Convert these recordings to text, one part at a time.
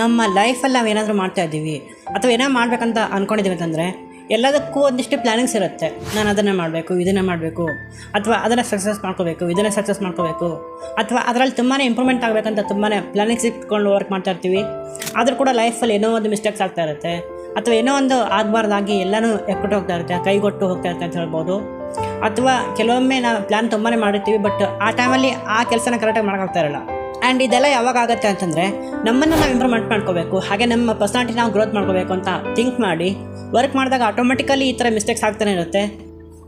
ನಮ್ಮ ಲೈಫಲ್ಲಿ ನಾವು ಏನಾದರೂ ಮಾಡ್ತಾ ಇದ್ದೀವಿ ಅಥವಾ ಏನೋ ಮಾಡಬೇಕಂತ ಅಂದ್ಕೊಂಡಿದ್ದೀವಿ ಅಂತಂದರೆ ಎಲ್ಲದಕ್ಕೂ ಒಂದಿಷ್ಟು ಪ್ಲ್ಯಾನಿಂಗ್ಸ್ ಇರುತ್ತೆ. ನಾನು ಅದನ್ನು ಮಾಡಬೇಕು, ಇದನ್ನು ಮಾಡಬೇಕು, ಅಥವಾ ಅದನ್ನು ಸಕ್ಸಸ್ ಮಾಡ್ಕೋಬೇಕು, ಇದನ್ನು ಸಕ್ಸಸ್ ಮಾಡ್ಕೋಬೇಕು, ಅಥವಾ ಅದರಲ್ಲಿ ತುಂಬಾ ಇಂಪ್ರೂವ್ಮೆಂಟ್ ಆಗಬೇಕಂತ ತುಂಬಾ ಪ್ಲ್ಯಾನಿಂಗ್ಸ್ ಇಟ್ಕೊಂಡು ವರ್ಕ್ ಮಾಡ್ತಾ ಇರ್ತೀವಿ. ಆದರೂ ಕೂಡ ಲೈಫಲ್ಲಿ ಏನೋ ಒಂದು ಮಿಸ್ಟೇಕ್ಸ್ ಆಗ್ತಾ ಇರುತ್ತೆ. ಅಥವಾ ಏನೋ ಒಂದು ಆಗಬಾರ್ದಾಗಿ ಎಲ್ಲನೂ ಎಕ್ಕಟ್ಟು ಹೋಗ್ತಾ ಇರುತ್ತೆ, ಕೈಗೊಟ್ಟು ಹೋಗ್ತಾ ಇರುತ್ತೆ ಅಂತ ಹೇಳ್ಬೋದು. ಅಥವಾ ಕೆಲವೊಮ್ಮೆ ನಾವು ಪ್ಲ್ಯಾನ್ ತುಂಬಾ ಮಾಡಿರ್ತೀವಿ ಬಟ್ ಆ ಟೈಮಲ್ಲಿ ಆ ಕೆಲಸನ ಕರೆಕ್ಟಾಗಿ ಮಾಡೋಕ್ಕಾಗ್ತಾ ಇರಲ್ಲ. ಆ್ಯಂಡ್ ಇದೆಲ್ಲ ಯಾವಾಗ ಆಗುತ್ತೆ ಅಂತಂದರೆ ನಮ್ಮನ್ನು ನಾವು ಇಂಪ್ರೂವ್ಮೆಂಟ್ ಮಾಡ್ಕೋಬೇಕು. ಹಾಗೆ ನಮ್ಮ ಪರ್ಸ್ನಾಲಿಟಿ ನಾವು ಗ್ರೋತ್ ಮಾಡ್ಕೋಬೇಕು ಅಂತ ಥಿಂಕ್ ಮಾಡಿ ವರ್ಕ್ ಮಾಡಿದಾಗ ಆಟೋಮೆಟಿಕಲಿ ಈ ಥರ ಮಿಸ್ಟೇಕ್ಸ್ ಆಗ್ತಾನೆ ಇರುತ್ತೆ.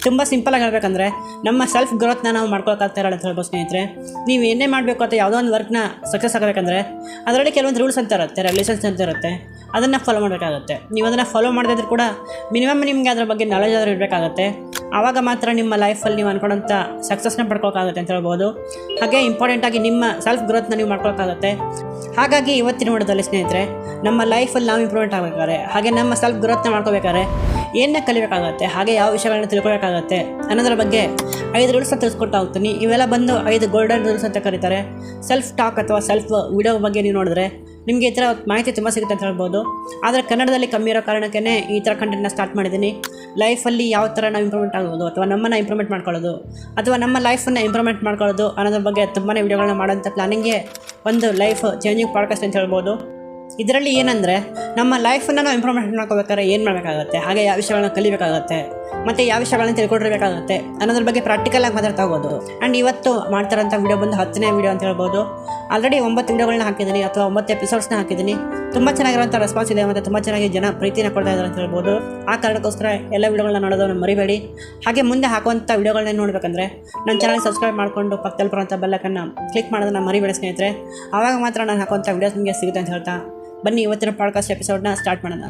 ತುಂಬ ಸಿಂಪಲಾಗಿ ಹೇಳಬೇಕಂದ್ರೆ ನಮ್ಮ ಸೆಲ್ಫ್ ಗ್ರೋತ್ನ ನಾವು ಮಾಡ್ಕೊಳಕ್ಕಾಗ್ತಾ ಇರೋಲ್ಲ ಅಂತ ಹೇಳ್ಬೋದು ಸ್ನೇಹಿತರೆ. ನೀವು ಏನೇ ಮಾಡಬೇಕು ಅಥವಾ ಯಾವುದೋ ಒಂದು ವರ್ಕ್ನ ಸಕ್ಸಸ್ ಆಗಬೇಕಂದ್ರೆ ಅದರಲ್ಲಿ ಕೆಲವೊಂದು ರೂಲ್ಸ್ ಅಂತ ಇರುತ್ತೆ ರೆಗ್ಯುಲೇಷನ್ಸ್ ಅಂತ ಇರುತ್ತೆ. ಅದನ್ನು ಫಾಲೋ ಮಾಡಬೇಕಾಗುತ್ತೆ. ನೀವು ಅದನ್ನು ಫಾಲೋ ಮಾಡದಿದ್ರು ಕೂಡ ಮಿನಿಮಮ್ ನಿಮಗೆ ಅದರ ಬಗ್ಗೆ ನಾಲೆಜ್ ಆದರೂ ಇರಬೇಕಾಗುತ್ತೆ. ಆವಾಗ ಮಾತ್ರ ನಿಮ್ಮ ಲೈಫಲ್ಲಿ ನೀವು ಅನ್ಕೊಂಡಂಥ ಸಕ್ಸಸ್ನ ಪಡ್ಕೋಕ್ಕಾಗುತ್ತೆ ಅಂತ ಹೇಳ್ಬೋದು. ಹಾಗೆ ಇಂಪಾರ್ಟೆಂಟಾಗಿ ನಿಮ್ಮ ಸೆಲ್ಫ್ ಗ್ರೋತ್ನ ನೀವು ಮಾಡ್ಕೊಳಕ್ಕಾಗುತ್ತೆ. ಹಾಗಾಗಿ ಇವತ್ತಿನ ನೋಡೋದಲ್ಲಿ ಸ್ನೇಹಿತರೆ, ನಮ್ಮ ಲೈಫಲ್ಲಿ ನಾವು ಇಂಪ್ರೂವ್ಮೆಂಟ್ ಆಗಬೇಕಾದ್ರೆ, ಹಾಗೆ ನಮ್ಮ ಸೆಲ್ಫ್ ಗ್ರೋತ್ನ ಮಾಡ್ಕೋಬೇಕಾದ್ರೆ ಏನನ್ನ ಕಲಿಬೇಕಾಗುತ್ತೆ, ಹಾಗೆ ಯಾವ ವಿಷಯಗಳನ್ನ ತಿಳ್ಕೊಬೇಕಾಗುತ್ತೆ ಅನ್ನೋದ್ರ ಬಗ್ಗೆ ಐದು ರೂಲ್ಸ್ನ ತಿಳಿಸ್ಕೊಡ್ತಾ ಹೋಗ್ತೀನಿ. ಇವೆಲ್ಲ ಬಂದು ಐದು ಗೋಲ್ಡನ್ ರೂಲ್ಸ್ ಅಂತ ಕರೀತಾರೆ. ಸೆಲ್ಫ್ ಟಾಕ್ ಅಥವಾ ಸೆಲ್ಫ್ ವಿಡಿಯೋ ಬಗ್ಗೆ ನೀವು ನೋಡಿದ್ರೆ ನಿಮಗೆ ಈ ಥರ ಮಾಹಿತಿ ತುಂಬ ಸಿಗುತ್ತೆ ಅಂತ ಹೇಳ್ಬೋದು. ಆದರೆ ಕನ್ನಡದಲ್ಲಿ ಕಮ್ಮಿ ಇರೋ ಕಾರಣಕ್ಕೇ ಈ ಥರ ಕಂಟೆಂಟ್ನ ಸ್ಟಾರ್ಟ್ ಮಾಡಿದ್ದೀನಿ. ಲೈಫಲ್ಲಿ ಯಾವ ಥರ ನಾವು ಇಂಪ್ರೂವ್ಮೆಂಟ್ ಆಗ್ಬೋದು ಅಥವಾ ನಮ್ಮನ್ನು ಇಂಪ್ರೂವ್ಮೆಂಟ್ ಮಾಡ್ಕೊಳ್ಳೋದು ಅಥವಾ ನಮ್ಮ ಲೈಫನ್ನು ಇಂಪ್ರೂವ್ಮೆಂಟ್ ಮಾಡ್ಕೊಳ್ಳೋದು ಅನ್ನೋದ್ರ ಬಗ್ಗೆ ತುಂಬಾ ವಿಡಿಯೋಗಳನ್ನ ಮಾಡೋಂಥ ಪ್ಲಾನಿಂಗೇ ಒಂದು ಲೈಫ್ ಚೇಂಜಿಂಗ್ ಪಾಡ್ಕಾಸ್ಟ್ ಅಂತ ಹೇಳ್ಬೋದು. ಇದರಲ್ಲಿ ಏನಂದರೆ ನಮ್ಮ ಲೈಫನ್ನು ನಾವು ಇಂಪ್ರೂವ್ಮೆಂಟ್ ಮಾಡ್ಕೋಬೇಕಾದ್ರೆ ಏನು ಮಾಡಬೇಕಾಗುತ್ತೆ? ಹಾಗೆ ಯಾವ ವಿಷಯಗಳನ್ನ ಕಲಿಬೇಕಾಗುತ್ತೆ? ಮತ್ತು ಯಾವ ವಿಷಯಗಳನ್ನ ತಿಳ್ಕೊಂಡಿರಬೇಕಾಗುತ್ತೆ? ಅನ್ನೋದ್ರ ಬಗ್ಗೆ ಪ್ರಾಕ್ಟಿಕಲಾಗಿ ಮಾತಾಡ್ತಾ ಹೋಗೋದು ಆ್ಯಂಡ್ ಇವತ್ತು ಮಾಡ್ತಾರಂಥ ವಿಡಿಯೋ ಬಂದು ಹತ್ತನೇ ವಿಡಿಯೋ ಅಂತ ಹೇಳ್ಬೋದು. ಆಲ್ರೆಡಿ ಒಂಬತ್ತು ವೀಡಿಯೋಗಳನ್ನ ಹಾಕಿದ್ದೀನಿ, ಅಥವಾ ಒಂಬತ್ತು ಎಪಿಸೋಡ್ಸ್ನ ಹಾಕಿದ್ದೀನಿ. ತುಂಬ ಚೆನ್ನಾಗಿರುವಂಥ ರೆಸ್ಪಾನ್ಸ್ ಇದೆ ಮತ್ತು ತುಂಬ ಚೆನ್ನಾಗಿ ಜನ ಪ್ರೀತಿನ ಕೊಡ್ತಾ ಇದ್ದಾರೆ ಅಂತ ಹೇಳ್ಬೋದು. ಆ ಕಾರಣಕ್ಕೋಸ್ಕರ ಎಲ್ಲ ವೀಡಿಯೋಗಳನ್ನ ನೋಡೋದನ್ನು ಮರಿಬೇಡಿ. ಹಾಗೆ ಮುಂದೆ ಹಾಕುವಂಥ ವೀಡಿಯೋಗಳನ್ನ ನೋಡಬೇಕಂದ್ರೆ, ನನ್ನ ಚಾನಲ್ ಸಬ್ಸ್ಕ್ರೈಬ್ ಮಾಡಿಕೊಂಡು ಪಕ್ಕದಲ್ಲಿ ಬರುವಂಥ ಬೆಲ್ಲಕನ್ನು ಕ್ಲಿಕ್ ಮಾಡೋದನ್ನು ಮರಿಬೇಡಿ ಸ್ನೇಹಿತರೆ. ಆವಾಗ ಮಾತ್ರ ನಾನು ಹಾಕುವಂಥ ವಿಡಿಯೋಸ್ ನಿಮಗೆ ಸಿಗುತ್ತೆ ಅಂತ ಹೇಳ್ತಾ ಬನ್ನಿ ಇವತ್ತಿನ ಪಾಡ್ಕಾಸ್ಟ್ ಎಪಿಸೋಡ್ನ ಸ್ಟಾರ್ಟ್ ಮಾಡೋಣ.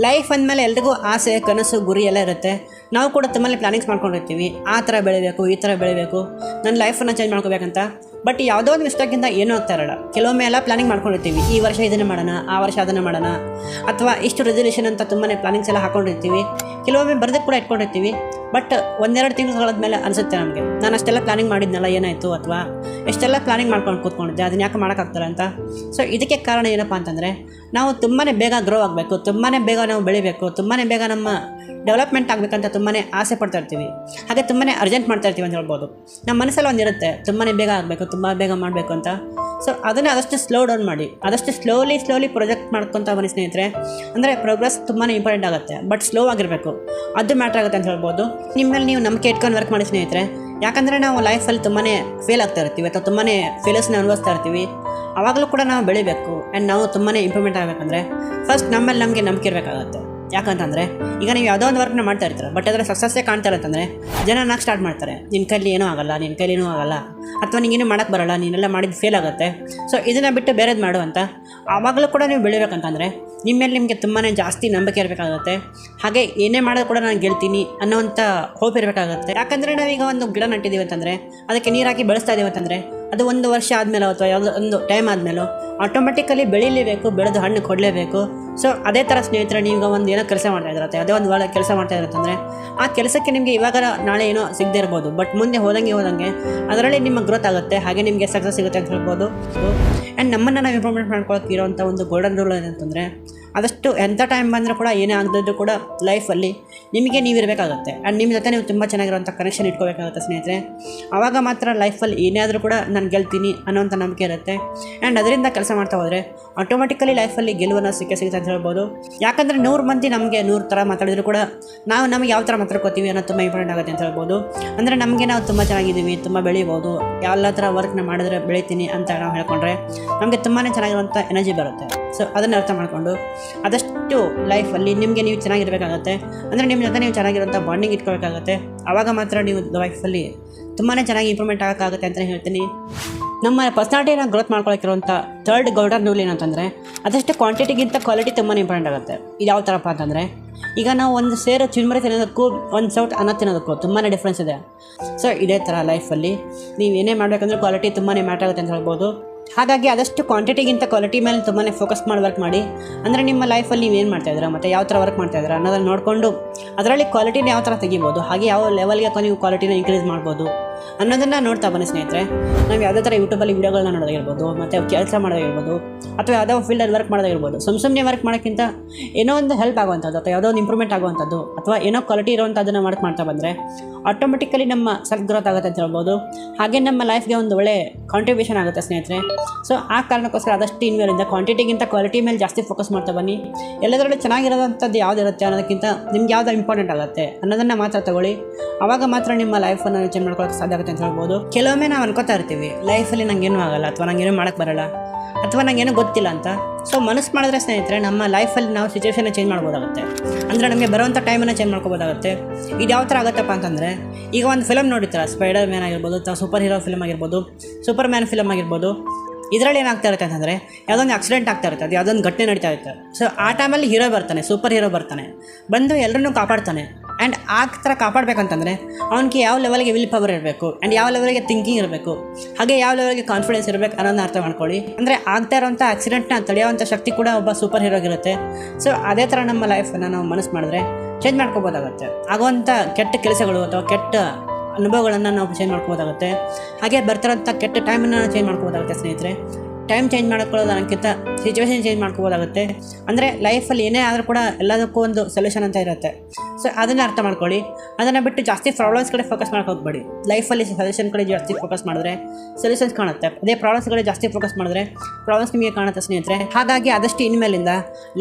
ಲೈಫ್ ಅಂದಮೇಲೆ ಎಲ್ರಿಗೂ ಆಸೆ, ಕನಸು, ಗುರಿ ಎಲ್ಲ ಇರುತ್ತೆ. ನಾವು ಕೂಡ ತುಂಬಾ ಪ್ಲಾನಿಂಗ್ಸ್ ಮಾಡ್ಕೊಂಡಿರ್ತೀವಿ. ಆ ಥರ ಬೆಳಿಬೇಕು, ಈ ಥರ ಬೆಳಿಬೇಕು. ನನ್ನ ಲೈಫನ್ನು ಚೇಂಜ್ ಮಾಡ್ಕೋಬೇಕಂತ. ಬಟ್ ಯಾವುದೋ ಒಂದು ಮಿಸ್ಟೇಕಿಂದ ಏನೂ ಆಗ್ತಾ ಇರಲ್ಲ. ಕೆಲವೊಮ್ಮೆ ಎಲ್ಲ ಪ್ಲಾನಿಂಗ್ ಮಾಡ್ಕೊಂಡಿರ್ತೀವಿ. ಈ ವರ್ಷ ಇದನ್ನು ಮಾಡೋಣ, ಆ ವರ್ಷ ಅದನ್ನು ಮಾಡೋಣ. ಅಥವಾ ಇಷ್ಟು ರೆಸಲ್ಯೂಷನ್ ಅಂತ ತುಂಬಾ ಪ್ಲಾನಿಂಗ್ಸ್ ಎಲ್ಲ ಹಾಕೊಂಡಿರ್ತೀವಿ. ಕೆಲವೊಮ್ಮೆ ಬರೆದಕ್ಕೆ ಕೂಡ ಇಟ್ಕೊಂಡಿರ್ತೀವಿ. ಬಟ್ ಒಂದೆರಡು ತಿಂಗಳಾದ್ಮೇಲೆ ಅನಿಸುತ್ತೆ ನಮಗೆ. ನಾನು ಅಷ್ಟೆಲ್ಲ ಪ್ಲಾನಿಂಗ್ ಮಾಡಿದ್ನಲ್ಲ, ಏನಾಯಿತು ಅಥವಾ? ಎಷ್ಟೆಲ್ಲ ಪ್ಲಾನಿಂಗ್ ಮಾಡ್ಕೊಂಡು ಕೂತ್ಕೊಂಡಿದ್ದೆ ಅದನ್ನ ಯಾಕೆ ಮಾಡೋಕ್ಕಾಗ್ತಾರೆ ಅಂತ? ಸೊ ಇದಕ್ಕೆ ಕಾರಣ ಏನಪ್ಪ ಅಂತಂದರೆ, ನಾವು ತುಂಬಾ ಬೇಗ ಗ್ರೋ ಆಗಬೇಕು ತುಂಬಾ ಬೇಗ ನಾವು ಬೆಳಿಬೇಕು ತುಂಬಾ ಬೇಗ ನಮ್ಮ ಡೆವಲಪ್ಮೆಂಟ್ ಆಗಬೇಕಂತ ತುಂಬಾ ಆಸೆ ಪಡ್ತಾ ಇರ್ತೀವಿ. ಹಾಗೆ ತುಂಬಾ ಅರ್ಜೆಂಟ್ ಮಾಡ್ತಾ ಇರ್ತೀವಿ ಅಂತ ಹೇಳ್ಬೋದು. ನಮ್ಮ ಮನಸ್ಸಲ್ಲಿ ಒಂದಿರುತ್ತೆ ತುಂಬಾ ಬೇಗ ಆಗಬೇಕು, ತುಂಬ ಬೇಗ ಮಾಡಬೇಕು ಅಂತ. ಸೊ ಅದನ್ನು ಆದಷ್ಟು ಸ್ಲೋ ಡೌನ್ ಮಾಡಿ, ಆದಷ್ಟು ಸ್ಲೋಲಿ ಸ್ಲೋಲಿ ಪ್ರೊಜೆಕ್ಟ್ ಮಾಡ್ಕೊತ ಬನ್ನಿ ಸ್ನೇಹಿತರೆ. ಅಂದರೆ ಪ್ರೋಗ್ರೆಸ್ ತುಂಬಾ ಇಂಪಾರ್ಟೆಂಟ್ ಆಗುತ್ತೆ ಬಟ್ ಸ್ಲೋ ಆಗಿರಬೇಕು. ಅದು ಮ್ಯಾಟ್ರ್ ಆಗುತ್ತೆ ಅಂತ ಹೇಳ್ಬೋದು. ನಿಮ್ಮ ಮೇಲೆ ನೀವು ನಂಬಿಕೆ ಇಟ್ಕೊಂಡು ವರ್ಕ್ ಮಾಡಿ ಸ್ನೇಹಿತರೆ. ಯಾಕಂದರೆ ನಾವು ಲೈಫಲ್ಲಿ ತುಂಬಾ ಫೇಲ್ ಆಗ್ತಾ ಇರ್ತೀವಿ, ಅಥವಾ ತುಂಬಾ ಫೇಲರ್ಸ್ನ ಅನುಭವಿಸ್ತಾ ಇರ್ತೀವಿ. ಆವಾಗಲೂ ಕೂಡ ನಾವು ಬೆಳಿಬೇಕು ಆ್ಯಂಡ್ ನಾವು ತುಂಬಾ ಇಂಪ್ರೂವ್ಮೆಂಟ್ ಆಗಬೇಕಂದ್ರೆ ಫಸ್ಟ್ ನಮ್ಮಲ್ಲಿ ನಮಗೆ ನಂಬಿಕೆ ಇರಬೇಕಾಗುತ್ತೆ. ಯಾಕಂತಂದರೆ, ಈಗ ನೀವು ಯಾವುದೋ ಒಂದು ವರ್ಕ್ನ ಮಾಡ್ತಾ ಇರ್ತಾರೆ ಬಟ್ ಅದರ ಸಕ್ಸಸ್ಸೇ ಕಾಣ್ತಾ ಅಂತಂದರೆ ಜನ ನಾಕ್ ಸ್ಟಾರ್ಟ್ ಮಾಡ್ತಾರೆ. ನಿನ್ನ ಕೈಲಿ ಏನೂ ಆಗಲ್ಲ ನಿನ್ನ ಕೈಲಿ ಏನೂ ಆಗಲ್ಲ. ಅಥವಾ ನಿಂಗೇನು ಮಾಡೋಕ್ಕೆ ಬರಲ್ಲ, ನೀನೆಲ್ಲ ಮಾಡಿದ್ದು ಫೇಲ್ ಆಗುತ್ತೆ. ಸೊ ಇದನ್ನು ಬಿಟ್ಟು ಬೇರೆದು ಮಾಡು ಅಂತ. ಆವಾಗಲೂ ಕೂಡ ನೀವು ಬೆಳಿಬೇಕಂತಂದರೆ ನಿಮ್ಮ ಮೇಲೆ ನಿಮಗೆ ತುಂಬಾ ಜಾಸ್ತಿ ನಂಬಿಕೆ ಇರಬೇಕಾಗುತ್ತೆ. ಹಾಗೆ ಏನೇ ಮಾಡೋದು ಕೂಡ ನಾನು ಗೆಲ್ತೀನಿ ಅನ್ನೋವಂಥ ಹೋಪ್ ಇರಬೇಕಾಗುತ್ತೆ. ಯಾಕಂದರೆ ನಾವೀಗ ಒಂದು ಗಿಡ ನಟ್ಟಿದ್ದೀವಿ ಅಂತಂದರೆ, ಅದಕ್ಕೆ ನೀರಾಕಿ ಬೆಳೆಸ್ತಾ ಇದ್ದೀವಿ ಅಂತಂದರೆ ಅದು ಒಂದು ವರ್ಷ ಆದಮೇಲೆ ಅಥವಾ ಯಾವುದೋ ಒಂದು ಟೈಮ್ ಆದಮೇಲೋ ಆಟೋಮೆಟಿಕಲಿ ಬೆಳೀಲೇಬೇಕು, ಬೆಳೆದು ಹಣ್ಣು ಕೊಡಲೇಬೇಕು. ಸೊ ಅದೇ ಥರ ಸ್ನೇಹಿತರೆ ನೀವು ಒಂದು ಏನೋ ಕೆಲಸ ಮಾಡ್ತಾ ಇದ್ರತ್ತೆ ಅದೇ ಒಂದು ಒಳ್ಳೆ ಕೆಲಸ ಮಾಡ್ತಾ ಇರತ್ತಂದರೆ ಆ ಕೆಲಸಕ್ಕೆ ನಿಮಗೆ ಇವಾಗ ನಾಳೆ ಏನೋ ಸಿಗದೇ ಇರ್ಬೋದು ಬಟ್ ಮುಂದೆ ಹೋದಂಗೆ ಹೋದಂಗೆ ಅದರಲ್ಲಿ ನಿಮ್ಮ ಗ್ರೋತ್ ಆಗುತ್ತೆ, ಹಾಗೆ ನಿಮಗೆ ಸಕ್ಸಸ್ ಸಿಗುತ್ತೆ ಅಂತ ಹೇಳ್ಬೋದು. ಆ್ಯಂಡ್ ನಮ್ಮನ್ನು ನಾವು ಇಂಪ್ರೂವ್ಮೆಂಟ್ ಮಾಡ್ಕೊಳ್ಳೋಕೆ ಇರೋವಂಥ ಒಂದು ಗೋಲ್ಡನ್ ರೂಲ್ ಏನಂತಂದರೆ ಆದಷ್ಟು ಎಂಥ ಟೈಮ್ ಬಂದರೂ ಕೂಡ ಏನೇ ಆಗದಿದ್ರು ಕೂಡ ಲೈಫಲ್ಲಿ ನಿಮಗೆ ನೀವಿರಬೇಕಾಗುತ್ತೆ. ಆ್ಯಂಡ್ ನಿಮ್ಮ ಜೊತೆ ನೀವು ತುಂಬ ಚೆನ್ನಾಗಿರೋಂಥ ಕನೆಕ್ಷನ್ ಇಟ್ಕೋಬೇಕಾಗುತ್ತೆ ಸ್ನೇಹಿತರೆ. ಆವಾಗ ಮಾತ್ರ ಲೈಫಲ್ಲಿ ಏನೇ ಆದರೂ ಕೂಡ ನಾನು ಗೆಲ್ತೀನಿ ಅನ್ನೋಂಥ ನಂಬಿಕೆ ಇರುತ್ತೆ. ಆ್ಯಂಡ್ ಅದರಿಂದ ಕೆಲಸ ಮಾಡ್ತಾ ಹೋದರೆ ಆಟೋಮೆಟಿಕಲಿ ಲೈಫಲ್ಲಿ ಗೆಲುವನ್ನು ಸಿಕ್ಕೇ ಸಿಗುತ್ತೆ ಅಂತ ಹೇಳ್ಬೋದು. ಯಾಕಂದರೆ ನೂರು ಮಂದಿ ನಮಗೆ ನೂರು ಥರ ಮಾತಾಡಿದ್ರು ಕೂಡ ನಾವು ನಮಗೆ ಯಾವ ಥರ ಮಾತಾಡ್ಕೋತೀವಿ ಅನ್ನೋದು ತುಂಬ ಇಂಪಾರ್ಟೆಂಟ್ ಆಗುತ್ತೆ ಅಂತ ಹೇಳ್ಬೋದು. ಅಂದರೆ ನಮಗೆ ನಾವು ತುಂಬ ಚೆನ್ನಾಗಿದ್ದೀವಿ, ತುಂಬ ಬೆಳಿಬೋದು ಎಲ್ಲ ಥರ ವರ್ಕ್ನ ಮಾಡಿದ್ರೆ ಬೆಳಿತೀನಿ ಅಂತ ನಾವು ಹೇಳ್ಕೊಂಡ್ರೆ ನಮಗೆ ತುಂಬಾ ಚೆನ್ನಾಗಿರುವಂಥ ಎನರ್ಜಿ ಬರುತ್ತೆ. ಸೊ ಅದನ್ನು ಅರ್ಥ ಮಾಡಿಕೊಂಡು ಆದಷ್ಟು ಲೈಫಲ್ಲಿ ನಿಮಗೆ ನೀವು ಚೆನ್ನಾಗಿರಬೇಕಾಗತ್ತೆ. ಅಂದರೆ ನಿಮ್ಮ ಜೊತೆ ನೀವು ಚೆನ್ನಾಗಿರೋಂಥ ಬಾಂಡಿಂಗ್ ಇಟ್ಕೋಬೇಕಾಗತ್ತೆ. ಆವಾಗ ಮಾತ್ರ ನೀವು ಲೈಫಲ್ಲಿ ತುಂಬಾ ಚೆನ್ನಾಗಿ ಇಂಪ್ರೂವ್ಮೆಂಟ್ ಆಗೋಕ್ಕಾಗುತ್ತೆ ಅಂತಲೇ ಹೇಳ್ತೀನಿ. ನಮ್ಮ ಪರ್ಸ್ನಾಲಿಟಿನ ಗ್ರೋತ್ ಮಾಡ್ಕೊಳಕ್ಕಿರುವಂಥ ಥರ್ಡ್ ಗೌಡರ್ ರೂಲ್ ಏನಂತಂದರೆ, ಅದಷ್ಟು ಕ್ವಾಂಟಿಟಿಗಿಂತ ಕ್ವಾಲಿಟಿ ತುಂಬಾ ಇಂಪಾರ್ಟೆಂಟ್ ಆಗುತ್ತೆ. ಇದು ಯಾವ ಥರಪ್ಪ ಅಂತಂದರೆ, ಈಗ ನಾವು ಒಂದು ಸೇರು ಚುರುಮುರಿ ತಿನ್ನೋದಕ್ಕೂ ಒಂದು ಸೌಟ್ ಅನ್ನ ತಿನ್ನೋದಕ್ಕೂ ತುಂಬಾ ಡಿಫ್ರೆನ್ಸ್ ಇದೆ. ಸೊ ಇದೇ ಥರ ಲೈಫಲ್ಲಿ ನೀವು ಏನೇ ಮಾಡಬೇಕಂದ್ರೆ ಕ್ವಾಲಿಟಿ ತುಂಬಾ ಮ್ಯಾಟರ್ ಆಗುತ್ತೆ ಅಂತ ಹೇಳ್ಬೋದು. ಹಾಗಾಗಿ ಅದಷ್ಟು ಕ್ವಾಂಟಿಟಿಗಿಂತ ಕ್ವಾಲಿಟಿ ಮೇಲೆ ತುಂಬಾ ಫೋಕಸ್ ಮಾಡಿ ವರ್ಕ್ ಮಾಡಿ, ಅಂದರೆ ನಿಮ್ಮ ಲೈಫಲ್ಲಿ ನೀವು ಏನು ಮಾಡ್ತಾಯಿದ್ದೀರಾ ಮತ್ತು ಯಾವ ಥರ ವರ್ಕ್ ಮಾಡ್ತಾಯಿದ್ದೀರಾ ಅನ್ನೋದನ್ನು ನೋಡಿಕೊಂಡು, ಅದರಲ್ಲಿ ಕ್ವಾಲಿಟಿನ ಯಾವ ಥರ ತೆಗಿಬೋದು, ಹಾಗೆ ಯಾವ ಲೆವೆಲ್ಗೆ ನೀವು ಕ್ವಾಲಿಟಿನ ಇನ್ಕ್ರೀಸ್ ಮಾಡ್ಬೋದು. ಅನ್ನೋದನ್ನು ನೋಡ್ತಾ ಬನ್ನಿ ಸ್ನೇಹಿತರೆ. ನಾವು ಯಾವುದೇ ಥರ ಯೂಟ್ಯೂಬಲ್ಲಿ ವೀಡಿಯೋಗಳನ್ನ ನೋಡೋದಾಗಿರ್ಬೋದು ಮತ್ತು ಕೆಲಸ ಮಾಡೋದಾಗಿರ್ಬೋದು ಅಥವಾ ಯಾವುದೋ ಫೀಲ್ಡಲ್ಲಿ ವರ್ಕ್ ಮಾಡೋದಾಗಿರ್ಬೋದು ಸುಮ್ ಸುಮ್ಮನೆ ವರ್ಕ್ ಮಾಡೋಕ್ಕಿಂತ ಏನೋ ಒಂದು ಹೆಲ್ಪ್ ಆಗುವಂಥದ್ದು, ಅಥವಾ ಯಾವುದೋ ಒಂದು ಇಂಪ್ರೂವ್ಮೆಂಟ್ ಆಗುವಂಥದ್ದು, ಅಥವಾ ಏನೋ ಕ್ವಾಲಿಟಿ ಇರುವಂಥದ್ದನ್ನು ವರ್ಕ್ ಮಾಡ್ತಾ ಬಂದರೆ ಆಟೋಮೆಟಿಕಲಿ ನಮ್ಮ ಸೆಲ್ಫ್ ಗ್ರೋತ್ ಆಗುತ್ತೆ ಅಂತ ಹೇಳ್ಬೋದು. ಹಾಗೆ ನಮ್ಮ ಲೈಫ್ಗೆ ಒಂದು ಒಳ್ಳೆ ಕಾಂಟ್ರಿಬ್ಯೂಷನ್ ಆಗುತ್ತೆ ಸ್ನೇಹಿತರೆ. ಸೊ ಆ ಕಾರಣಕ್ಕೋಸ್ಕರ ಆದಷ್ಟು ಇನ್ಮೇಲಿಂದ ಕ್ವಾಂಟಿಟಿಗಿಂತ ಕ್ವಾಲಿಟಿ ಮೇಲೆ ಜಾಸ್ತಿ ಫೋಕಸ್ ಮಾಡ್ತಾ ಬನ್ನಿ. ಎಲ್ಲದರಲ್ಲೂ ಚೆನ್ನಾಗಿರೋದಂಥದ್ದು ಯಾವುದಿರುತ್ತೆ ಅನ್ನೋದಕ್ಕಿಂತ ನಿಮ್ಗೆ ಯಾವ್ದು ಇಂಪಾರ್ಟೆಂಟ್ ಆಗುತ್ತೆ ಅನ್ನೋದನ್ನು ಮಾತ್ರ ತಗೊಳ್ಳಿ. ಆವಾಗ ಮಾತ್ರ ನಿಮ್ಮ ಲೈಫನ್ನು ಚೇಂಜ್ ಮಾಡ್ಕೊಳ್ಳೋಕೆ ಸಾಧ್ಯ ಆಗುತ್ತೆ ಅಂತ ಹೇಳ್ಬೋದು. ಕೆಲವೊಮ್ಮೆ ನಾವು ಅನ್ಕೋತಾ ಇರ್ತೀವಿ ಲೈಫಲ್ಲಿ ನಂಗೇನು ಆಗಲ್ಲ ಅಥವಾ ನಂಗೇನು ಮಾಡೋಕ್ಕೆ ಬರಲ್ಲ ಅಥವಾ ನಂಗೇನು ಗೊತ್ತಿಲ್ಲ ಅಂತ. ಸೊ ಮನಸ್ಸು ಮಾಡಿದ್ರೆ ಸ್ನೇಹಿತರೆ, ನಮ್ಮ ಲೈಫಲ್ಲಿ ನಾವು ಸಿಚುವೇಶನ್ನ ಚೇಂಜ್ ಮಾಡ್ಬೋದಾಗುತ್ತೆ. ಅಂದರೆ ನಮಗೆ ಬರುವಂಥ ಟೈಮನ್ನು ಚೇಂಜ್ ಮಾಡ್ಕೋಬೋದಾಗುತ್ತೆ. ಇದು ಯಾವ ಥರ ಆಗುತ್ತಪ್ಪ ಅಂತಂದರೆ, ಈಗ ಒಂದು ಫಿಲಮ್ ನೋಡಿರ್ತಾರೆ? ಸ್ಪೈಡರ್ ಮ್ಯಾನ್ ಆಗಿರ್ಬೋದು ಅಥವಾ ಸೂಪರ್ ಹೀರೋ ಫಿಲಮ್ ಆಗಿರ್ಬೋದು ಸೂಪರ್ ಮ್ಯಾನ್ ಫಿಲಮ್ ಆಗಿರ್ಬೋದು. ಇದರಲ್ಲಿ ಏನಾಗ್ತಾ ಇರುತ್ತೆ ಅಂತಂದರೆ ಯಾವುದೊಂದು ಆಕ್ಸಿಡೆಂಟ್ ಆಗ್ತಾ ಇರುತ್ತೆ, ಅದು ಯಾವುದೊಂದು ಘಟನೆ ನಡೀತಾ ಇರುತ್ತೆ. ಸೊ ಆ ಟೈಮಲ್ಲಿ ಹೀರೋ ಬರ್ತಾನೆ ಸೂಪರ್ ಹೀರೋ ಬರ್ತಾನೆ. ಬಂದು ಎಲ್ಲರನ್ನೂ ಕಾಪಾಡ್ತಾನೆ. ಆ್ಯಂಡ್ ಆ ಥರ ಕಾಪಾಡಬೇಕಂತಂದರೆ ಅವನಿಗೆ ಯಾವ ಲೆವೆಲ್ಗೆ ವಿಲ್ ಪವರ್ ಇರಬೇಕು ಆ್ಯಂಡ್ ಯಾವ ಲೆವೆಲ್ಗೆ ಥಿಂಕಿಂಗ್ ಇರಬೇಕು, ಹಾಗೆ ಯಾವ ಲೆವೆಲ್ಗೆ ಕಾನ್ಫಿಡೆನ್ಸ್ ಇರಬೇಕು ಅನ್ನೋದನ್ನ ಅರ್ಥ ಮಾಡ್ಕೊಳ್ಳಿ. ಅಂದರೆ ಆಗ್ತಾ ಇರೋಂಥ ಆಕ್ಸಿಡೆಂಟ್ನ ತಡೆಯೋವಂಥ ಶಕ್ತಿ ಕೂಡ ಒಬ್ಬ ಸೂಪರ್ ಹೀರೋಗಿರುತ್ತೆ ಸೊ ಅದೇ ಥರ ನಮ್ಮ ಲೈಫನ್ನು ನಾವು ಮನಸ್ಸು ಮಾಡಿದ್ರೆ ಚೇಂಜ್ ಮಾಡ್ಕೋಬೋದಾಗುತ್ತೆ. ಆಗುವಂಥ ಕೆಟ್ಟ ಕೆಲಸಗಳು ಅಥವಾ ಕೆಟ್ಟ ಅನುಭವಗಳನ್ನು ನಾವು ಚೇಂಜ್ ಮಾಡ್ಕೋಬೋದಾಗುತ್ತೆ. ಹಾಗೆ ಬರ್ತಿರೋಂಥ ಕೆಟ್ಟ ಟೈಮನ್ನು ಚೇಂಜ್ ಮಾಡ್ಕೋಬೋದಾಗುತ್ತೆ ಸ್ನೇಹಿತರೆ. ಟೈಮ್ ಚೇಂಜ್ ಮಾಡ್ಕೊಳ್ಳೋದು ಅನ್ನೋಕ್ಕಿಂತ ಸಿಚುವೇಶನ್ ಚೇಂಜ್ ಮಾಡ್ಕೋಬೋದಾಗುತ್ತೆ. ಅಂದರೆ ಲೈಫಲ್ಲಿ ಏನೇ ಆದರೂ ಕೂಡ ಎಲ್ಲದಕ್ಕೂ ಒಂದು ಸೊಲ್ಯೂಷನ್ ಅಂತ ಇರುತ್ತೆ. ಸೊ ಅದನ್ನು ಅರ್ಥ ಮಾಡ್ಕೊಳ್ಳಿ. ಅದನ್ನು ಬಿಟ್ಟು ಜಾಸ್ತಿ ಪ್ರಾಬ್ಲಮ್ಸ್ ಕಡೆ ಫೋಕಸ್ ಮಾಡೋಕೆ ಹೋಗ್ಬೇಡಿ. ಲೈಫಲ್ಲಿ ಸೊಲ್ಯೂಷನ್ ಕಡೆ ಜಾಸ್ತಿ ಫೋಕಸ್ ಮಾಡಿದ್ರೆ ಸೊಲ್ಯೂಷನ್ಸ್ ಕಾಣುತ್ತೆ. ಅದೇ ಪ್ರಾಬ್ಲಮ್ಸ್ ಕಡೆ ಜಾಸ್ತಿ ಫೋಕಸ್ ಮಾಡಿದ್ರೆ ಪ್ರಾಬ್ಲಮ್ಸ್ ನಿಮಗೆ ಕಾಣುತ್ತೆ ಸ್ನೇಹಿತರೆ. ಹಾಗಾಗಿ ಆದಷ್ಟು ಇನ್ಮೇಲಿಂದ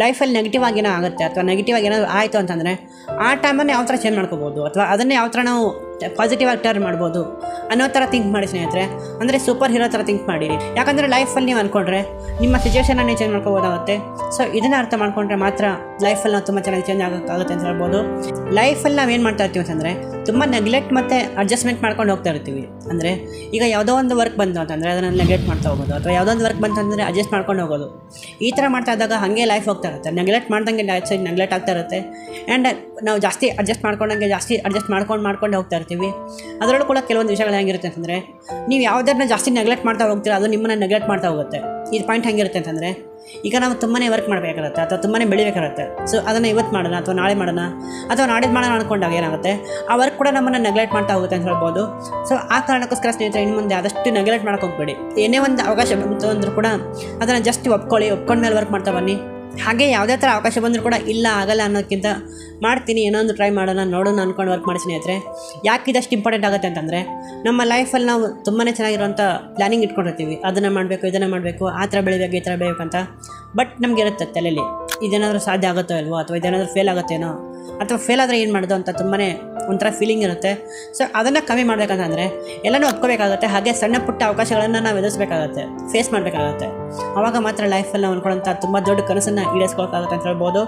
ಲೈಫಲ್ಲಿ ನೆಗೆಟಿವ್ ಆಗಿ ಏನೋ ಆಗುತ್ತೆ ಅಥವಾ ನೆಗೆಟಿವ್ ಆಗಿ ಏನಾದರೂ ಆಯಿತು ಅಂತಂದರೆ ಆ ಟೈಮನ್ನು ಯಾವ ಥರ ಚೇಂಜ್ ಮಾಡ್ಕೋಬೋದು? ಅಥವಾ ಅದನ್ನೇ ಯಾವ ಥರ ನಾವು ಪಾಸಿಟಿವ್ ಆಗಿ ಟರ್ನ್ ಮಾಡ್ಬೋದು ಅನ್ನೋ ಥರ ಥಿಂಕ್ ಮಾಡಿ ಸ್ನೇಹಿತರೆ. ಅಂದರೆ ಸೂಪರ್ ಹೀರೋ ಥರ ಥಿಂಕ್ ಮಾಡಿರಿ ಯಾಕಂದರೆ ಲೈಫಲ್ಲಿ ನೀವು ಅಂದ್ಕೊಂಡ್ರೆ ನಿಮ್ಮ ಸಿಚುವೇಶನ್ನ ನೀವು ಚೇಂಜ್ ಮಾಡ್ಕೋಬೋದಾಗುತ್ತೆ. ಸೊ ಇದನ್ನು ಅರ್ಥ ಮಾಡ್ಕೊಂಡ್ರೆ ಮಾತ್ರ ಲೈಫಲ್ಲಿ ನಾವು ತುಂಬ ಚೆನ್ನಾಗಿ ಚೇಂಜ್ ಆಗೋಕ್ಕಾಗುತ್ತೆ ಅಂತ ಹೇಳ್ಬೋದು. ಲೈಫಲ್ಲಿ ನಾವು ಏನು ಮಾಡ್ತಾ ಇರ್ತೀವಿ ಅಂತಂದರೆ ತುಂಬ ನೆಗ್ಲೆಕ್ಟ್ ಮತ್ತು ಅಡ್ಜಸ್ಟ್ಮೆಂಟ್ ಮಾಡ್ಕೊಂಡು ಹೋಗ್ತಾ ಇರ್ತೀವಿ. ಅಂದರೆ ಈಗ ಯಾವುದೋ ಒಂದು ವರ್ಕ್ ಬಂತು ಅಂತಂದರೆ ಅದನ್ನು ನೆಗ್ಲೆಕ್ಟ್ ಮಾಡ್ತಾ ಹೋಗೋದು ಅಥವಾ ಯಾವುದೋ ಒಂದು ವರ್ಕ್ ಬಂತು ಅಂದರೆ ಅಡ್ಜಸ್ಟ್ ಮಾಡ್ಕೊಂಡು ಹೋಗೋದು. ಈ ಥರ ಮಾಡ್ತಾ ಇದ್ದಾಗ ಹಾಗೆ ಲೈಫ್ ಹೋಗ್ತಾ ಇರುತ್ತೆ. ನೆಗ್ಲೆಕ್ಟ್ ಮಾಡ್ದಂಗೆ ಲೈಫ್ ಸೈಡ್ ನೆಗ್ಲೆಕ್ಟ್ ಆಗ್ತಾ ಇರುತ್ತೆ. ಆ್ಯಂಡ್ ನಾವು ಜಾಸ್ತಿ ಅಡ್ಜಸ್ಟ್ ಮಾಡ್ಕೊಂಡಂಗೆ ಜಾಸ್ತಿ ಅಡ್ಜಸ್ಟ್ ಮಾಡ್ಕೊಂಡು ಮಾಡ್ಕೊಂಡು ಹೋಗ್ತಾ ಇರ್ತೀವಿ. ಅದರಲ್ಲೂ ಕೂಡ ಕೆಲವೊಂದು ವಿಷಯಗಳು ಹೆಂಗಿರುತ್ತೆ ಅಂತಂದರೆ, ನೀವು ಯಾವುದನ್ನ ಜಾಸ್ತಿ ನೆಗ್ಲೆಕ್ಟ್ ಮಾಡ್ತಾ ಹೋಗ್ತೀರ, ಅದು ನಿಮ್ಮನ್ನು ನೆಗ್ಲೆಕ್ಟ್ ಮಾಡ್ತಾ ಹೋಗುತ್ತೆ. ಈ ಪಾಯಿಂಟ್ ಹೆಂಗಿರುತ್ತೆ ಅಂತಂದರೆ, ಈಗ ನಾವು ತುಂಬಾ ವರ್ಕ್ ಮಾಡಬೇಕಾಗುತ್ತೆ, ಅಥವಾ ತುಂಬಾ ಬೆಳಿಬೇಕಾಗತ್ತೆ. ಸೊ ಅದನ್ನು ಇವತ್ತು ಮಾಡೋಣ, ಅಥವಾ ನಾಳೆ ಮಾಡೋಣ, ಅಥವಾ ನಾಡಿದ್ದು ಮಾಡೋಣ ಅಂದ್ಕೊಂಡಾಗ ಏನಾಗುತ್ತೆ, ಆ ವರ್ಕ್ ಕೂಡ ನಮ್ಮನ್ನು ನೆಗ್ಲೆಕ್ಟ್ ಮಾಡ್ತಾ ಹೋಗುತ್ತೆ ಅಂತ ಹೇಳ್ಬೋದು. ಸೊ ಆ ಕಾರಣಕ್ಕೋಸ್ಕರ ಸ್ನೇಹಿತರೆ, ಇನ್ನು ಮುಂದೆ ಆದಷ್ಟು ನೆಗ್ಲೆಕ್ಟ್ ಹೋಗ್ಬೇಡಿ. ಏನೇ ಒಂದು ಅವಕಾಶ ಬಂತು ಅಂದರೂ ಕೂಡ ಅದನ್ನು ಜಸ್ಟ್ ಒಪ್ಕೊಳ್ಳಿ, ಒಪ್ಕೊಂಡ್ಮೇಲೆ ವರ್ಕ್ ಮಾಡ್ತಾ ಬನ್ನಿ. ಹಾಗೆ ಯಾವುದೇ ಥರ ಅವಕಾಶ ಬಂದರೂ ಕೂಡ ಇಲ್ಲ, ಆಗಲ್ಲ ಅನ್ನೋದಕ್ಕಿಂತ ಮಾಡ್ತೀನಿ, ಏನೋ ಒಂದು ಟ್ರೈ ಮಾಡೋಣ, ನೋಡೋಣ ಅಂದ್ಕೊಂಡು ವರ್ಕ್ ಮಾಡಿ ಸ್ನೇಹಿತರೆ. ಯಾಕೆ ಇದಷ್ಟು ಇಂಪಾರ್ಟೆಂಟ್ ಆಗುತ್ತೆ ಅಂತಂದರೆ, ನಮ್ಮ ಲೈಫಲ್ಲಿ ನಾವು ತುಂಬಾ ಚೆನ್ನಾಗಿರುವಂಥ ಪ್ಲ್ಯಾನಿಂಗ್ ಇಟ್ಕೊಂಡಿರ್ತೀವಿ. ಅದನ್ನು ಮಾಡಬೇಕು, ಇದನ್ನು ಮಾಡಬೇಕು, ಆ ಥರ ಬೆಳಿಬೇಕು, ಈ ಥರ ಬೆಳಿಬೇಕು ಅಂತ. ಬಟ್ ನಮ್ಗೆ ಇರುತ್ತೆ ತಲೆಯಲ್ಲಿ ಇದೇನಾದರೂ ಸಾಧ್ಯ ಆಗುತ್ತೋ ಇಲ್ವೋ, ಅಥವಾ ಇದೇನಾದರೂ ಫೇಲ್ ಆಗುತ್ತೇನೋ, ಅಥವಾ ಫೇಲ್ ಆದರೆ ಏನು ಮಾಡೋದು ಅಂತ ತುಂಬಾ ಒಂಥರ ಫೀಲಿಂಗ್ ಇರುತ್ತೆ. ಸೊ ಅದನ್ನು ಕಮ್ಮಿ ಮಾಡಬೇಕಂತಂದರೆ, ಎಲ್ಲನೂ ಒಪ್ಕೋಬೇಕಾಗುತ್ತೆ, ಹಾಗೆ ಸಣ್ಣ ಪುಟ್ಟ ಅವಕಾಶಗಳನ್ನು ನಾವು ಎದುರಿಸಬೇಕಾಗತ್ತೆ ಫೇಸ್ ಮಾಡಬೇಕಾಗತ್ತೆ. ಆವಾಗ ಮಾತ್ರ ಲೈಫಲ್ಲಿ ನಾವು ಅನ್ಕೊಳ್ಳೋಂಥ ತುಂಬ ದೊಡ್ಡ ಕನಸನ್ನು ಈಡೇರಿಸ್ಕೊಳಕ್ಕಾಗುತ್ತೆ ಅಂತ ಹೇಳ್ಬೋದು.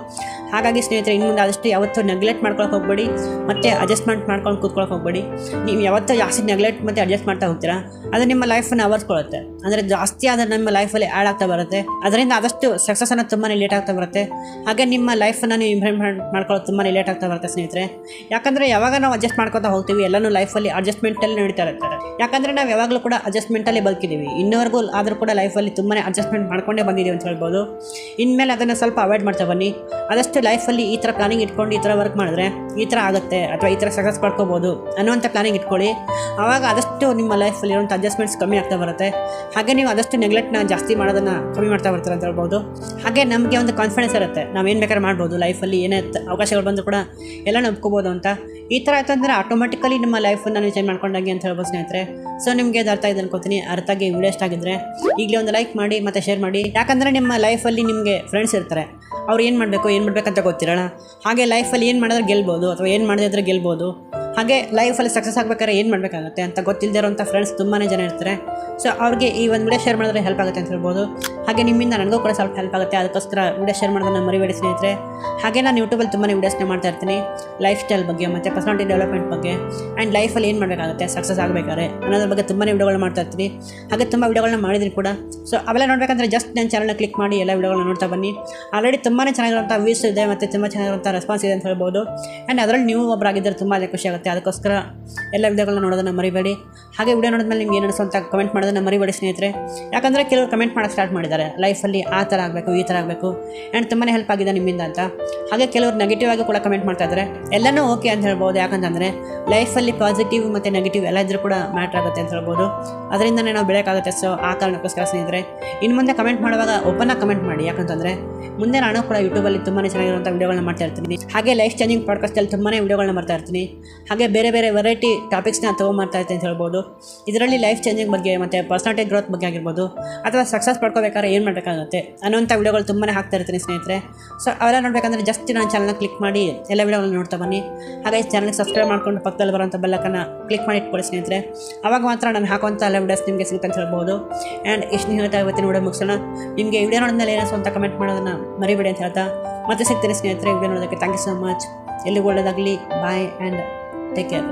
ಹಾಗಾಗಿ ಸ್ನೇಹಿತರೆ, ಇನ್ನು ಮುಂದೆ ಆದಷ್ಟು ಯಾವತ್ತೂ ನೆಗ್ಲೆಕ್ಟ್ ಮಾಡ್ಕೊಳಕ್ಕೆ ಹೋಗ್ಬೇಡಿ. ಮತ್ತು ಅಡ್ಜಸ್ಟ್ಮೆಂಟ್ ಮಾಡ್ಕೊಂಡು ಕೂತ್ಕೊಳಕ್ಕೆ ಹೋಗ್ಬೇಡಿ. ನೀವು ಯಾವತ್ತೂ ಜಾಸ್ತಿ ನೆಗ್ಲೆಕ್ಟ್ ಮತ್ತು ಅಡ್ಜಸ್ಟ್ ಮಾಡ್ತಾ ಹೋಗ್ತೀರಾ? ಅದು ನಿಮ್ಮ ಲೈಫನ್ನು ಅವರ್ಸ್ಕೊಳ್ಳುತ್ತೆ ಅಂದರೆ ಜಾಸ್ತಿ ಆದರೆ ನಮ್ಮ ಲೈಫಲ್ಲಿ ಆ್ಯಡ್ ಆಗ್ತಾ ಬರುತ್ತೆ. ಅದರಿಂದ ಆದಷ್ಟು ಸಕ್ಸಸ್ಸನ್ನು ತುಂಬಾ ಲೇಟ್ ಆಗ್ತಾ ಬರುತ್ತೆ. ಹಾಗೆ ನಿಮ್ಮ ಲೈಫನ್ನು ನೀವು ಇಂಪ್ರೂವ್ಮೆಂಟ್ ಮಾಡ್ಕೊಳ್ಳೋದು ತುಂಬಾ ಲೇಟ್ ಆಗ್ತಾ ಬರುತ್ತೆ ಸ್ನೇಹಿತರೆ. ಯಾಕಂದರೆ ಯಾವಾಗ ನಾವು ಅಡ್ಜಸ್ಟ್ ಮಾಡ್ಕೊತಾ ಹೋಗ್ತೀವಿ, ಎಲ್ಲನೂ ಲೈಫಲ್ಲಿ ಅಡ್ಜಸ್ಟ್ಮೆಂಟಲ್ಲಿ ನಡೀತಾ ಇರ್ತಾರೆ. ಯಾಕಂದರೆ ನಾವು ಯಾವಾಗಲೂ ಕೂಡ ಅಡ್ಜಸ್ಟ್ಮೆಂಟಲ್ಲಿ ಬದುಕಿದ್ದೀವಿ ಇನ್ನವರೆಗೂ ಆದರೂ ಕೂಡ ಲೈಫಲ್ಲಿ ತುಂಬಾ ಅಡ್ಜಸ್ಟ್ಮೆಂಟ್ ಮಾಡ್ಕೊಂಡೇ ಬಂದಿದ್ದೀವಿ ಅಂತ ಹೇಳ್ಬೋದು. ಇನ್ಮೇಲೆ ಅದನ್ನು ಸ್ವಲ್ಪ ಅವಾಯ್ಡ್ ಮಾಡ್ತಾ ಬನ್ನಿ. ಆದಷ್ಟು ಲೈಫಲ್ಲಿ ಈ ಥರ ಪ್ಲಾನಿಂಗ್ ಇಟ್ಕೊಂಡು ಈ ಥರ ವರ್ಕ್ ಮಾಡಿದ್ರೆ ಈ ಥರ ಆಗುತ್ತೆ ಅಥವಾ ಈ ಥರ ಸಕ್ಸಸ್ ಪಡ್ಕೋಬೋದು ಅನ್ನುವಂಥ ಪ್ಲಾನಿಂಗ್ ಇಟ್ಕೊಳ್ಳಿ. ಆವಾಗ ಆದಷ್ಟು ನಿಮ್ಮ ಲೈಫಲ್ಲಿ ಇರುವಂಥ ಅಡ್ಜಸ್ಟ್ಮೆಂಟ್ಸ್ ಕಮ್ಮಿ ಆಗ್ತಾ ಬರುತ್ತೆ. ಹಾಗೆ ನೀವು ಆದಷ್ಟು ನೆಗ್ಲೆಕ್ಟ್ನ ಜಾಸ್ತಿ ಮಾಡೋದನ್ನು ಕಮ್ಮಿ ಮಾಡ್ತಾ ಬರ್ತಾರೆ ಅಂತ ಹೇಳ್ಬೋದು. ಹಾಗೆ ನಮಗೆ ಒಂದು ಕಾನ್ಫಿಡೆನ್ಸ್ ಇರುತ್ತೆ. ನಾವು ಏನು ಬೇಕಾದ್ರೆ ಮಾಡ್ಬೋದು. ಲೈಫಲ್ಲಿ ಏನೇ ಅವಕಾಶಗಳು ಬಂದರೂ ಕೂಡ ಎಲ್ಲ ನಂಬ್ಕೋಬೋದು ಅಂತ. ಈ ಥರ ಆಯ್ತು ಅಂದರೆ ಆಟೋಮೆಟಿಕಲಿ ನಿಮ್ಮ ಲೈಫನ್ನು ನೀವು ಚೇಂಜ್ ಮಾಡ್ಕೊಂಡಾಗಿ ಅಂತ ಹೇಳ್ಬೋದು ಸ್ನೇಹಿತರೆ. ಸೊ ನಿಮಗೆ ಅದು ಅರ್ಥ ಇದೆ ಅನ್ಕೋತೀನಿ. ಅರ್ಥ ಆಗಿ ವಿಡಿಯೋ ಆಗಿದ್ರೆ ಈಗಲೇ ಒಂದು ಲೈಕ್ ಮಾಡಿ ಮತ್ತು ಶೇರ್ ಮಾಡಿ. ಯಾಕಂದರೆ ನಿಮ್ಮ ಲೈಫಲ್ಲಿ ನಿಮಗೆ ಫ್ರೆಂಡ್ಸ್ ಇರ್ತಾರೆ. ಅವ್ರು ಏನು ಮಾಡಬೇಕು, ಏನು ಮಾಡಬೇಕಂತ ಗೊತ್ತಿರೋಣ ಹಾಗೆ ಲೈಫಲ್ಲಿ ಏನು ಮಾಡಿದ್ರೆ ಗೆಲ್ಬೋದು, ಅಥವಾ ಏನು ಮಾಡಿದ್ರೆ ಗೆಲ್ಬೋದು. ಹಾಗೆ ಲೈಫಲ್ಲಿ ಸಕ್ಸಸ್ ಆಗಬೇಕಾದ್ರೆ ಏನು ಮಾಡಬೇಕಾಗುತ್ತೆ ಅಂತ ಗೊತ್ತಿಲ್ಲದೆ ಇರೋಂಥ ಫ್ರೆಂಡ್ಸ್ ತುಂಬಾ ಜನ ಇರ್ತಾರೆ. ಸೊ ಅವ್ರಿಗೆ ಈ ಒಂದು ವಿಡಿಯೋ ಶೇರ್ ಮಾಡಿದ್ರೆ ಹೆಲ್ಪ್ ಆಗುತ್ತೆ ಅಂತ ಹೇಳ್ಬೋದು. ಹಾಗೆ ನಿಮ್ಮಿಂದ ನನಗೂ ಕೂಡ ಸ್ವಲ್ಪ ಹೆಲ್ಪ್ ಆಗುತ್ತೆ. ಅದಕ್ಕೋಸ್ಕರ ವಿಡಿಯೋ ಶೇರ್ ಮಾಡೋದನ್ನ ಮರಿಬೇಡಿ ಸ್ನೇಹಿತರೆ. ಹಾಗೆ ನಾನು ಯೂಟ್ಯೂಬಲ್ಲಿ ತುಂಬಾ ವಿಡಿಯೋಸ್ನ ಮಾಡ್ತಾ ಇರ್ತೀನಿ. ಲೈಫ್ ಸ್ಟೈಲ್ ಬಗ್ಗೆ ಮತ್ತು ಪರ್ಸನಾಲಿಟಿ ಡೆವಲಪ್ಮೆಂಟ್ ಬಗ್ಗೆ. ಆ್ಯಂಡ್ ಲೈಫಲ್ಲಿ ಏನು ಮಾಡಬೇಕಾಗುತ್ತೆ? ಸಕ್ಸಸ್ ಆಗಬೇಕಾದ್ರೆ ಅನ್ನೋದ್ರ ಬಗ್ಗೆ ತುಂಬಾ ವಿಡಿಯೋಗಳನ್ನ ಮಾಡ್ತಾ ಇರ್ತೀನಿ. ಹಾಗೆ ತುಂಬ ವಿಡಿಯೋಗಳನ್ನ ಮಾಡಿದ್ದೀನಿ ಕೂಡ. ಸೊ ಅವೆಲ್ಲ ನೋಡಬೇಕಂದ್ರೆ ಜಸ್ಟ್ ನನ್ನ ಚಾನಲ್ನ ಕ್ಲಿಕ್ ಮಾಡಿ ಎಲ್ಲ ವಿಡಿಯೋಗಳನ್ನ ನೋಡ್ತಾ ಬನ್ನಿ. ಆಲ್ರೆಡಿ ತುಂಬಾ ಚೆನ್ನಾಗಿರುವಂಥ ವ್ಯೂಸ್ ಇದೆ ಮತ್ತು ತುಂಬ ಚೆನ್ನಾಗಿರುವಂಥ ರೆಸ್ಪಾನ್ಸ್ ಇದೆ ಅಂತ ಹೇಳ್ಬೋದು. ಆ್ಯಂಡ್ ಅದರಲ್ಲಿ ನೀವು ಒಬ್ಬರಾಗಿದ್ದರೆ ತುಂಬ ಖುಷಿ ಆಗುತ್ತೆ. ಅದಕ್ಕೋಸ್ಕರ ಎಲ್ಲ ವಿಡಿಯೋಗಳನ್ನ ನೋಡೋದನ್ನು ಮರಿಬೇಡಿ. ಹಾಗೆ ವಿಡಿಯೋ ನೋಡಿದ್ಮೇಲೆ ನಿಮ್ಗೆ ಏನು ಅನಿಸುವಂಥ ಕಮೆಂಟ್ ಕಮೆಂಟ್ ಮಾಡೋದನ್ನು ಮರಿಬೇಡಿ ಸ್ನೇಹಿತರೆ. ಯಾಕಂದರೆ ಕೆಲವರು ಕಮೆಂಟ್ ಮಾಡೋಕ್ಕೆ ಸ್ಟಾರ್ಟ್ ಮಾಡಿದ್ದಾರೆ. ಲೈಫಲ್ಲಿ ಆ ಥರ ಆಗಬೇಕು, ಈ ಥರ ಆಗಬೇಕು. ಆ್ಯಂಡ್ ತುಂಬಾ ಹೆಲ್ಪ್ ಆಗಿದೆ ನಿಮ್ಮಿಂದ ಅಂತ. ಹಾಗೆ ಕೆಲವರು ನೆಗೆಟಿವ್ ಆಗಿ ಕೂಡ ಕಮೆಂಟ್ ಮಾಡ್ತಾ ಇದ್ದಾರೆ. ಎಲ್ಲನೂ ಓಕೆ ಅಂತ ಹೇಳ್ಬೋದು. ಯಾಕಂತಂದರೆ ಲೈಫಲ್ಲಿ ಪಾಸಿಟಿವ್ ಮತ್ತು ನೆಗೆಟಿವ್ ಎಲ್ಲ ಇದ್ರೂ ಕೂಡ ಮ್ಯಾಟ್ರ್ ಆಗುತ್ತೆ ಅಂತ ಹೇಳ್ಬೋದು. ಅದರಿಂದನೇ ನಾವು ಬೆಳೆಯೋಕ್ಕಾಗುತ್ತೆ. ಸೊ ಆ ಕಾರಣಕ್ಕೋಸ್ಕರ ಸ್ನೇಹಿತರೆ, ಇನ್ನು ಮುಂದೆ ಕಮೆಂಟ್ ಮಾಡುವಾಗ ಓಪನ್ ಕಮೆಂಟ್ ಮಾಡಿ. ಯಾಕಂತಂದರೆ ಮುಂದೆ ನಾನು ಕೂಡ ಯೂಟ್ಯೂಬಲ್ಲಿ ತುಂಬಾ ಚೆನ್ನಾಗಿರುವಂಥ ವೀಡಿಯೋಗಳನ್ನ ಮಾಡ್ತಾ ಇರ್ತೀನಿ. ಹಾಗೆ ಲೈಫ್ ಚೇಂಜಿಂಗ್ ಪಾಡ್ಕಾಸ್ಟಲ್ಲಿ ತುಂಬಾ ವೀಡಿಯೋಗಳನ್ನ ಮಾಡ್ತಾ ಇರ್ತೀನಿ. ಹಾಗೆ ಬೇರೆ ಬೇರೆ ವೆರೈಟಿ ಟಾಪಿಕ್ಸ್ನ ತೊಗೊಂಬರ್ತಾ ಇರ್ತೀನಿ ಅಂತ ಹೇಳ್ಬೋದು. ಇದರಲ್ಲಿ ಲೈಫ್ ಚೇಂಜಿಂಗ್ ಬಗ್ಗೆ ಪರ್ಸನಾಲಿಟಿ ಗ್ರೋತ್ ಬಗ್ಗೆ ಆಗಿರ್ಬೋದು, ಅಥವಾ ಸಕ್ಸಸ್ ಪಡ್ಕೋಬೇಕಾದ್ರೆ ಏನು ಮಾಡಬೇಕಾಗುತ್ತೆ ಅನ್ನೋಂಥ ವಿಡಿಯೋಗಳು ತುಂಬಾ ಹಾಕ್ತಾ ಇರ್ತೀನಿ ಸ್ನೇಹಿತರೆ. ಸೊ ಅವೆಲ್ಲ ನೋಡಬೇಕಂದ್ರೆ ಜಸ್ಟ್ ನನ್ನ ಚಾನಲ್ನ ಕ್ಲಿಕ್ ಮಾಡಿ ಎಲ್ಲ ವಿಡಿಯೋಗಳನ್ನ ನೋಡ್ತಾ ಬನ್ನಿ. ಹಾಗೆ ಚಾನಲ್ಗೆ ಸಬ್ಸ್ಕ್ರೈಬ್ ಮಾಡ್ಕೊಂಡು ಪಕ್ಕದಲ್ಲಿ ಬರೋಂಥ ಬೆಲ್ಲಕ್ಕನ್ನು ಕ್ಲಿಕ್ ಮಾಡಿ ಇಟ್ಕೊಳ್ಳಿ ಸ್ನೇಹಿತರೆ. ಅವಾಗ ಮಾತ್ರ ನಾನು ಹಾಕುವಂಥ ಎಲ್ಲ ವೀಡಿಯೋಸ್ ನಿಮಗೆ ಸಿಗುತ್ತೆ ಅಂತ ಹೇಳ್ಬೋದು. ಆ್ಯಂಡ್ ಇಷ್ಟು ಹೇಳ್ತಾ ಇವತ್ತಿನ ವಿಡಿಯೋ ಮುಗಿಸೋಣ. ನಿಮಗೆ ವಿಡಿಯೋ ನೋಡಿದ್ಮೇಲೆ ಏನೋ ಸ್ವಂತ ಕಮೆಂಟ್ ಮಾಡೋದನ್ನು ಮರಿಬೇಡಿ ಅಂತ ಹೇಳ್ತಾ ಮತ್ತೆ ಸಿಗ್ತೀನಿ ಸ್ನೇಹಿತರೆ ವಿಡಿಯೋ ನೋಡೋದಕ್ಕೆ. ಥ್ಯಾಂಕ್ ಯು ಸೊ ಮಚ್ ಎಲ್ಲಿಗೂ ಒಳ್ಳೆಯದಾಗಲಿ ಬಾಯ್ ಆ್ಯಂಡ್ ಟೇಕ್ ಕೇರ್